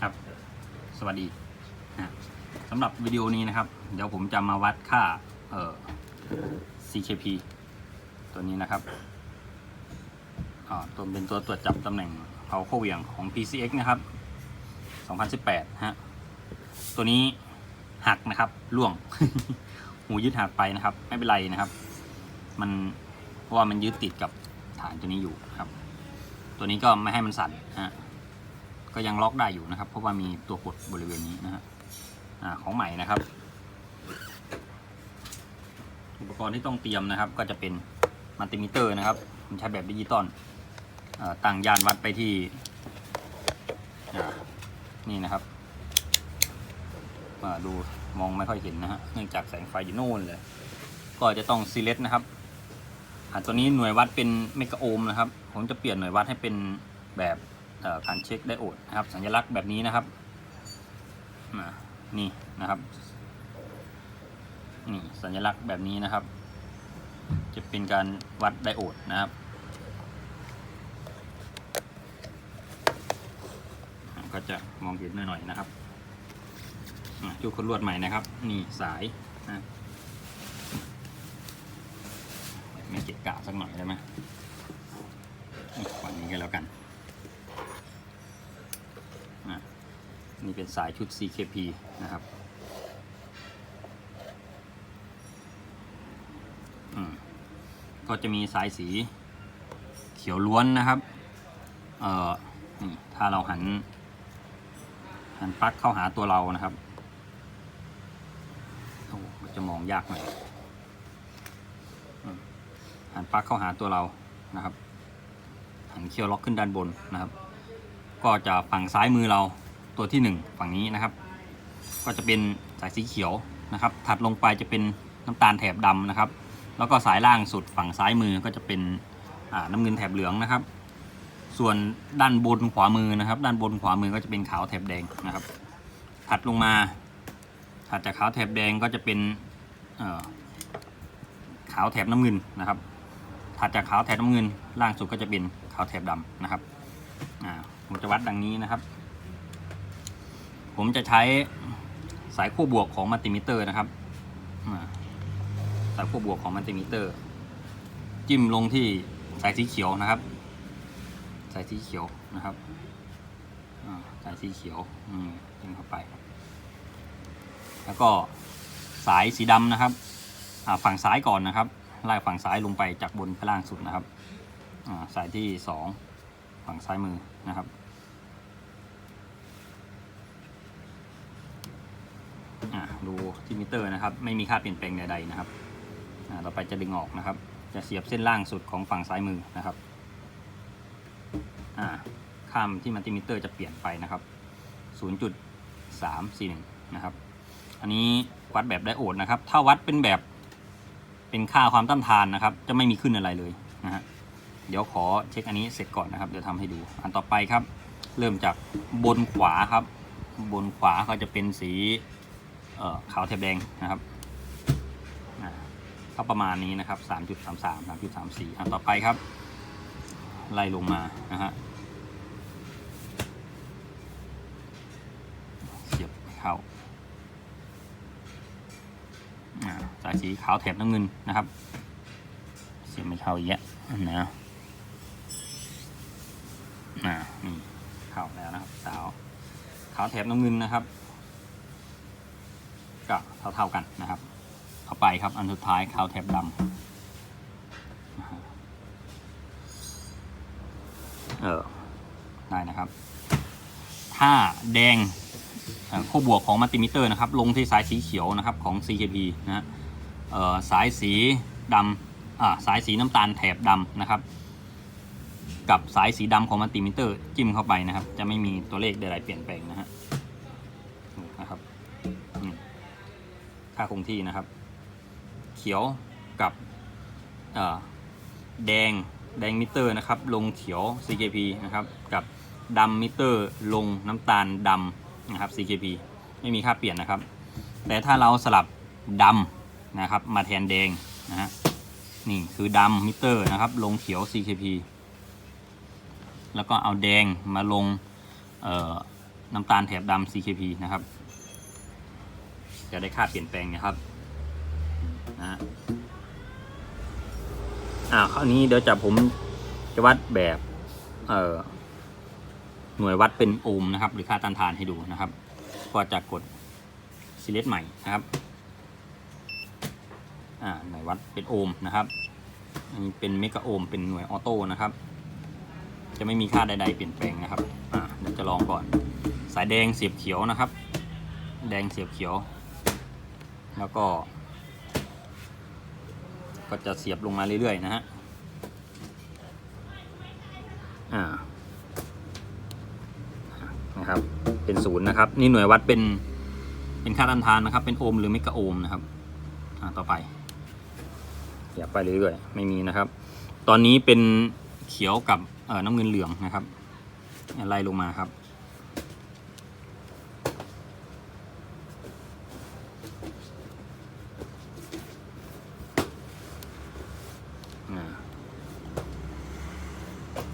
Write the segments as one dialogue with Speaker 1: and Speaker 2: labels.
Speaker 1: ครับ สวัสดีนะสำหรับวิดีโอนี้นะครับ เดี๋ยวผมจะมาวัดค่าเอ่อ CKP ตัวนี้นะครับอ่าตัวเป็นตัวตรวจจับตำแหน่งเผาเข้าเหวี่ยงของ PCX นะครับ 2018 ฮะ ตัวนี้หักนะครับร่วง หูยึดหักไปนะครับ ไม่เป็นไรนะครับ มันเพราะว่ามันยึดติดกับฐานตัวนี้อยู่ครับ ตัวนี้ก็ไม่ให้มันสั่นฮะ ก็ยังล็อกได้อยู่นะครับ เพราะว่ามีตัวกดบริเวณนี้นะฮะของใหม่นะครับ อุปกรณ์ที่ต้องเตรียมนะครับ ก็จะเป็นมัลติมิเตอร์นะครับมันใช้แบบดิจิตอลเอ่อตั้งยานวัดไปที่นี่นะครับมาดูมองไม่ค่อยเห็นนะฮะเนื่องจากแสงไฟอยู่โน่นเลย ก็จะต้องซีเลสนะครับอ่าตัวนี้หน่วยวัดเป็นเมกะโอห์มนะครับ ผมจะเปลี่ยนหน่วยวัดให้เป็นแบบ การเช็คไดโอดนะครับ สัญลักษณ์แบบนี้นะครับนี่นะครับนี่สัญลักษณ์แบบนี้นะครับ จะเป็นการวัดไดโอดนะครับก็จะมองเห็นหน่อยๆนะครับจุดคนลวดใหม่นะครับ นี่สายนะไม่เกะกะสักหน่อยได้ไหมนี่ฝั่งนี้กันแล้วกันอะนี่ เป็นสายชุด CKP นะครับก็จะมีสายสีเขียวล้วนนะครับเอ่อนี่ถ้าเราหัน หันปลั๊กเข้าหาตัวเรานะครับโอ้จะมองยากหน่อยหันปลั๊กเข้าหาตัวเรานะครับ หันเคียวล็อกขึ้นด้านบนนะครับ ก็จะฝั่งซ้ายมือเรา ตัวที่หนึ่งฝั่งนี้นะครับ ก็จะเป็นสายสีเขียวนะครับ ถัดลงไปจะเป็นน้ำตาลแถบดำนะครับ แล้วก็สายล่างสุดฝั่งซ้ายมือก็จะเป็นน้ำเงินแถบเหลืองนะครับ ส่วนด้านบนขวามือนะครับ ด้านบนขวามือก็จะเป็นขาวแถบแดงนะครับ ถัดลงมา ถัดจากขาวแถบแดงก็จะเป็นขาวแถบน้ำเงินนะครับ ถัดจากขาวแถบน้ำเงิน ล่างสุดก็จะเป็นขาวแถบดำนะครับผมจะวัดดังนี้นะครับ ผมจะใช้สายขั้วบวกของมัลติมิเตอร์นะครับสายขั้วบวกของมัลติมิเตอร์ จิ้มลงที่สายสีเขียวนะครับ สายสีเขียวนะครับสายสีเขียวจิ้มเข้าไป แล้วก็สายสีดำนะครับฝั่งซ้ายก่อนนะครับไล่ฝั่งซ้ายลงไปจากบนไปล่างสุดนะครับสายที่สองฝั่งซ้ายมือนะครับ อ่าดูที่มิเตอร์นะครับ ไม่มีค่าเปลี่ยนแปลงใดๆนะครับอ่าต่อไปจะดึงออกนะครับ จะเสียบเส้นล่างสุดของฝั่งซ้ายมือนะครับอ่าข้ามที่มัลติมิเตอร์จะเปลี่ยนไปนะครับ 0.341 นะครับ อันนี้วัดแบบไดโอดนะครับ ถ้าวัดเป็นแบบเป็นค่าความต้านทานนะครับ จะไม่มีขึ้นอะไรเลยนะฮะ เดี๋ยวขอเช็คอันนี้เสร็จก่อนนะครับ เดี๋ยวทำให้ดู อันต่อไปครับ เริ่มจากบนขวาครับ บนขวาก็จะเป็นสี ขาวแถบแดงนะครับอ่าก็ประมาณนี้นะครับ 3.33 3.34อันต่อไปครับ ไล่ลงมานะฮะเสียบเข้าอ่าสายสีขาวแถบน้ำเงินนะครับ เสียบไม่เข้าอีกแล้วนะอ่านี่เข้าแล้วนะครับ สาวขาวแถบน้ำเงินนะครับ เท่าๆกันนะครับต่อไปครับอันสุดท้ายขาวแถบดำเออได้นะครับ ถ้าแดงเอ่อขั้วบวกของมัลติมิเตอร์นะครับ ลงที่สายสีเขียวนะครับของ CKP นะฮะเอ่อสายสีดำอ่าสายสีน้ำตาลแถบดำนะครับ กับสายสีดำของมัลติมิเตอร์จิ้มเข้าไปนะครับ จะไม่มีตัวเลขใดๆเปลี่ยนแปลงนะฮะ ค่าคงที่นะครับ เขียวกับแดงแดงมิเตอร์นะครับ ลงเขียว CKP นะครับ กับดำมิเตอร์ลงน้ำตาลดำนะครับ CKP ไม่มีค่าเปลี่ยนนะครับ แต่ถ้าเราสลับดำนะครับ มาแทนแดงนะฮะนี่คือดำมิเตอร์นะครับ ลงเขียว CKP แล้วก็เอาแดงมาลงน้ำตาลแถบดำ CKP นะครับ จะได้ค่าเปลี่ยนแปลงนะครับนะอ่าคราวนี้เดี๋ยวจะผมจะวัดแบบเอ่อหน่วยวัดเป็นโอห์มนะครับ หรือค่าต้านทานให้ดูนะครับ ก็จะกด select ใหม่นะครับอ่าหน่วยวัดเป็นโอห์มนะครับอันนี้เป็นเมกะโอห์มเป็นหน่วยออโต้นะครับ จะไม่มีค่าใดๆเปลี่ยนแปลงนะครับอ่าเดี๋ยวจะลองก่อน สายแดงเสียบเขียวนะครับ แดงเสียบเขียว แล้วก็ ก็จะเสียบลงมาเรื่อยๆนะฮะอ่านะครับเป็นศูนย์นะครับ นี่หน่วยวัดเป็นเป็นค่าต้านทานนะครับ เป็นโอห์มหรือเมกะโอห์มนะครับอ่าต่อไปเสียบไปเรื่อยๆไม่มีนะครับ ตอนนี้เป็นเขียวกับเอ่อน้ำเงินเหลืองนะครับไล่ลงมาครับ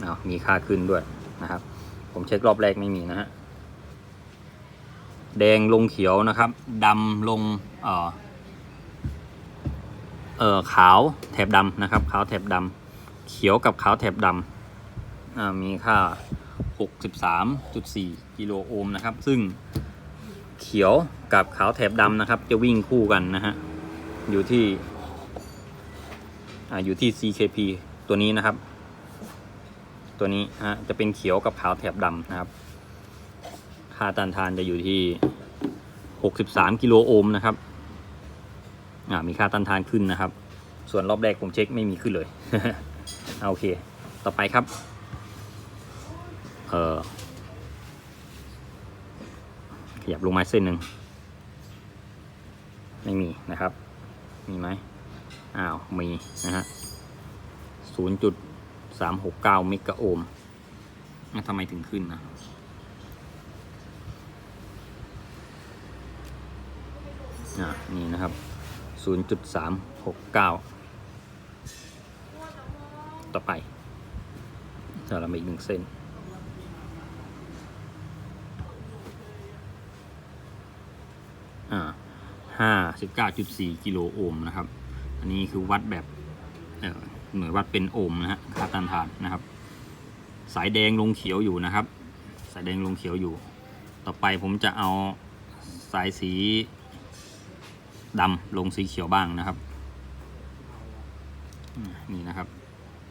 Speaker 1: เอามีค่าขึ้นด้วยนะครับ ผมเช็ครอบแรกไม่มีนะฮะแดงลงเขียวนะครับดำลงเอ่อเอ่อขาวแถบดำนะครับ ขาวแถบดำเขียวกับขาวแถบดำอ่ามีค่า 63.4กิโลโอห์มนะครับ ซึ่งเขียวกับขาวแถบดำนะครับ จะวิ่งคู่กันนะฮะอยู่ที่อ่าอยู่ที่ CKP ตัวนี้นะครับ ตัวนี้ฮะจะเป็นเขียวกับขาวแถบดำนะครับ ค่าต้านทานจะอยู่ที่ 63 กิโลโอห์มนะครับอ่ามีค่าต้านทานขึ้นนะครับ ส่วนรอบแรกผมเช็คไม่มีขึ้นเลยเอโอเค ต่อไปครับ เอ่อขยับลงมาเส้นหนึ่ง ไม่มีนะครับ มีไหมอ้าว มีนะฮะศูนย์จุด สามหกเก้าเมกะโอห์มอ่ทำไมถึงขึ้นนะนี่นะครับศูนย์จุดสามหกเก้าต่อไปจะเรามาอีกหนึ่งเส้น อ่าห้าสิบเก้าจุดสี่กิโลโอห์มนะครับ อันนี้คือวัดแบบ เออ หน่วยวัดเป็นโอห์มนะฮะค่าต้านทานนะครับ สายแดงลงเขียวอยู่นะครับ สายแดงลงเขียวอยู่ ต่อไปผมจะเอาสายสีดำลงสีเขียวบ้างนะครับนี่นะครับ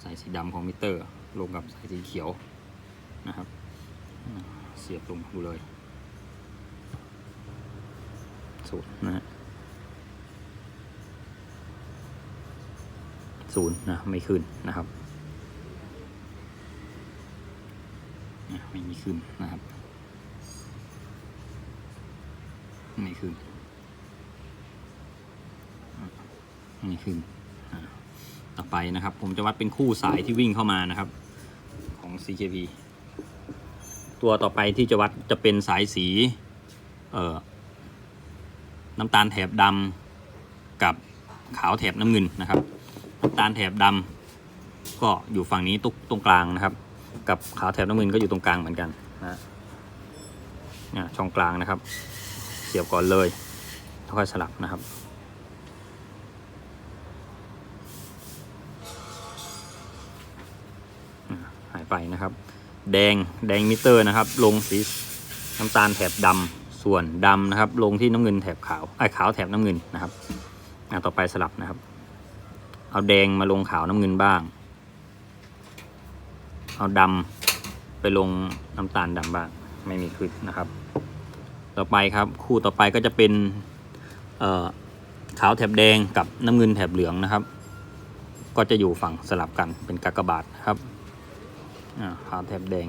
Speaker 1: สายสีดำของมิเตอร์ ลงกับสายสีเขียวนะครับ เสียบลงดูเลยศูนย์นะฮะ ศูนย์นะไม่ขึ้นนะครับไม่มีขึ้นนะครับ ไม่ขึ้นไม่ขึ้นต่อไปนะครับ ผมจะวัดเป็นคู่สายที่วิ่งเข้ามานะครับ ของ CKP ตัวต่อไปที่จะวัดจะเป็นสายสีเอ่อน้ำตาลแถบดำกับขาวแถบน้ำเงินนะครับ ตาลแถบดำก็อยู่ฝั่งนี้ตรงตรงกลางนะครับ กับขาวแถบน้ำเงินก็อยู่ตรงกลางเหมือนกันนะเนี่ยช่องกลางนะครับ เสียบก่อนเลยแล้วค่อยสลับนะครับหายไปนะครับ แดงแดงมิเตอร์นะครับ ลงสีน้ำตาลแถบดำส่วนดำนะครับ ลงที่น้ำเงินแถบขาวไอ้ขาวแถบน้ำเงินนะครับต่อไปสลับนะครับ เอาแดงมาลงขาวน้ำเงินบ้าง เอาดำไปลงน้ำตาลดำบ้าง ไม่มีขึ้นนะครับ ต่อไปครับคู่ต่อไปก็จะเป็นขาวแถบแดงกับน้ำเงินแถบเหลืองนะครับ ก็จะอยู่ฝั่งสลับกันเป็นกากบาทครับขาวแถบแดง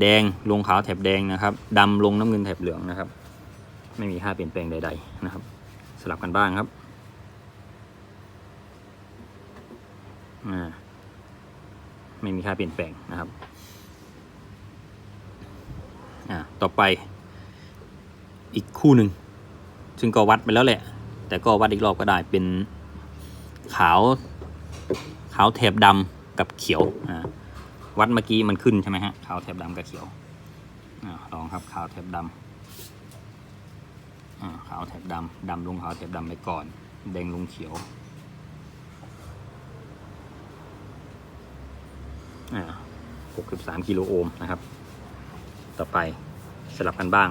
Speaker 1: แดงลงขาวแถบแดงนะครับดำลงน้ำเงินแถบเหลืองนะครับ ไม่มีค่าเปลี่ยนแปลงใด ๆนะครับ สลับกันบ้างครับอ่า ไม่มีค่าเปลี่ยนแปลงนะครับต่อไปอีกคู่หนึ่ง ซึ่งก็วัดไปแล้วแหละ แต่ก็วัดอีกรอบก็ได้เป็นขาว ขาวแถบดำกับเขียววัดเมื่อกี้มันขึ้นใช่ไหมฮะขาวแถบดำกับเขียวอลองครับขาวแถบดำขาวแถบดำดำลงขาวแถบดำไปก่อน แดงลงเขียวอ่า 63 กิโลโอห์มนะครับ ต่อไปสลับกันบ้าง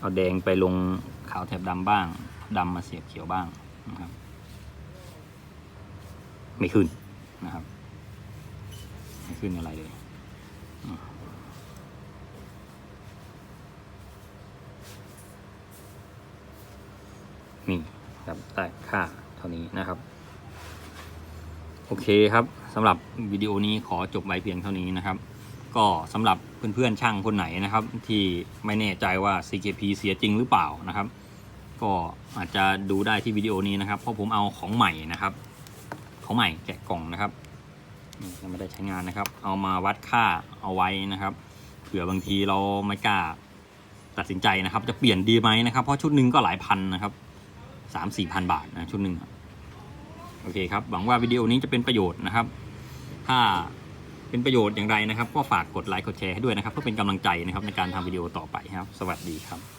Speaker 1: เอาแดงไปลงขาวแถบดำบ้างดำมาเสียบเขียวบ้างนะครับ ไม่ขึ้นนะครับ ไม่ขึ้นอะไรเลยนี่ครับได้ค่าเท่านี้นะครับ โอเคครับ สำหรับวิดีโอนี้ขอจบไว้เพียงเท่านี้นะครับ ก็สำหรับเพื่อนๆช่างคนไหนนะครับ ที่ไม่แน่ใจว่า CKP เสียจริงหรือเปล่านะครับ ก็อาจจะดูได้ที่วิดีโอนี้นะครับ เพราะผมเอาของใหม่นะครับ ของใหม่แกะกล่องนะครับยังไม่ได้ใช้งานนะครับ เอามาวัดค่าเอาไว้นะครับ เผื่อบางทีเราไม่กล้าตัดสินใจนะครับ จะเปลี่ยนดีไหมนะครับ เพราะชุดหนึ่งก็หลายพันนะครับสามสี่พันบาทนะชุดหนึ่งโอเคครับ หวังว่าวิดีโอนี้จะเป็นประโยชน์นะครับ ถ้าเป็นประโยชน์อย่างไรนะครับ ก็ฝากกดไลค์กดแชร์ให้ด้วยนะครับเพื่อเป็นกำลังใจนะครับในการทำวิดีโอต่อไปครับ สวัสดีครับ